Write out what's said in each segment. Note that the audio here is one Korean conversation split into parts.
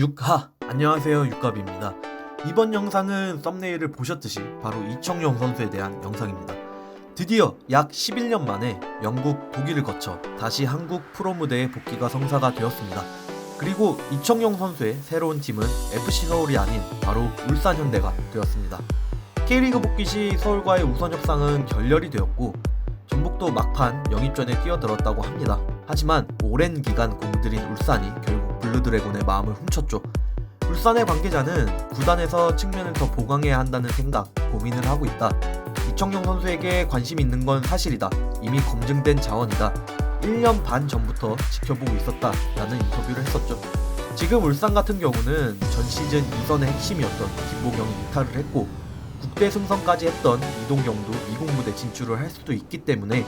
육하 안녕하세요 육갑입니다. 이번 영상은 썸네일을 보셨듯이 바로 이청용 선수에 대한 영상입니다. 드디어 약 11년 만에 영국 독일을 거쳐 다시 한국 프로 무대에 복귀가 성사가 되었습니다. 그리고 이청용 선수의 새로운 팀은 FC 서울이 아닌 바로 울산 현대가 되었습니다. K리그 복귀 시 서울과의 우선 협상은 결렬이 되었고 전북도 막판 영입전에 뛰어들었다고 합니다. 하지만 오랜 기간 공들인 울산이 결국 블루드래곤의 마음을 훔쳤죠. 울산의 관계자는 구단에서 측면을 더 보강해야 한다는 생각, 고민을 하고 있다. 이청용 선수에게 관심이 있는 건 사실이다. 이미 검증된 자원이다. 1년 반 전부터 지켜보고 있었다. 라는 인터뷰를 했었죠. 지금 울산 같은 경우는 전 시즌 이선의 핵심이었던 김보경이 이탈을 했고 국대 승선까지 했던 이동경도 미국 무대 진출을 할 수도 있기 때문에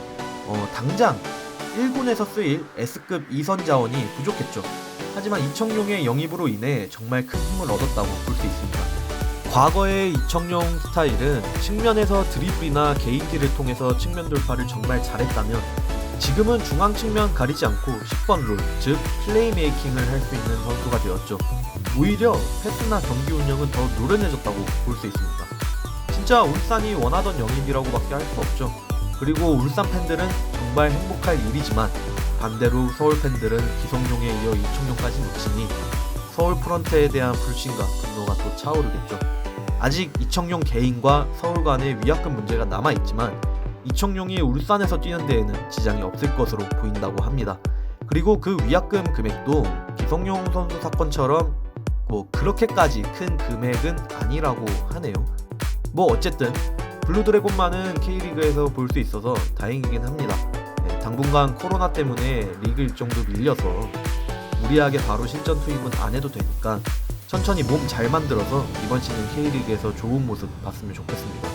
어, 당장 1군에서 쓰일 S급 2선 자원이 부족했죠. 하지만 이청용의 영입으로 인해 정말 큰 힘을 얻었다고 볼 수 있습니다. 과거의 이청용 스타일은 측면에서 드리블이나 개인기를 통해서 측면 돌파를 정말 잘했다면 지금은 중앙 측면 가리지 않고 10번 롤, 즉 플레이메이킹을 할 수 있는 선수가 되었죠. 오히려 패스나 경기 운영은 더 노련해졌다고 볼 수 있습니다. 진짜 울산이 원하던 영입이라고밖에 할 수 없죠. 그리고 울산 팬들은 정말 행복할 일이지만 반대로 서울 팬들은 기성용에 이어 이청용까지 놓치니 서울 프런트에 대한 불신과 분노가 더 차오르겠죠. 아직 이청용 개인과 서울 간의 위약금 문제가 남아 있지만 이청용이 울산에서 뛰는 데에는 지장이 없을 것으로 보인다고 합니다. 그리고 그 위약금 금액도 기성용 선수 사건처럼 뭐 그렇게까지 큰 금액은 아니라고 하네요. 뭐 어쨌든 블루드래곤만은 K리그에서 볼 수 있어서 다행이긴 합니다. 네, 당분간 코로나 때문에 리그 일정도 밀려서 무리하게 바로 실전 투입은 안 해도 되니까 천천히 몸 잘 만들어서 이번 시즌 K리그에서 좋은 모습 봤으면 좋겠습니다.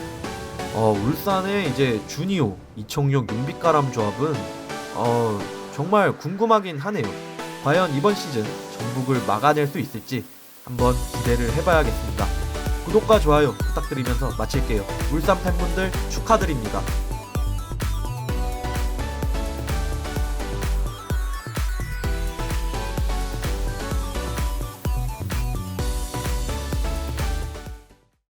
어, 울산의 이제 주니오, 이청용, 윤빛가람 조합은 어, 정말 궁금하긴 하네요. 과연 이번 시즌 전북을 막아낼 수 있을지 한번 기대를 해봐야겠습니다. 구독과 좋아요 부탁드리면서 마칠게요. 울산 팬분들 축하드립니다.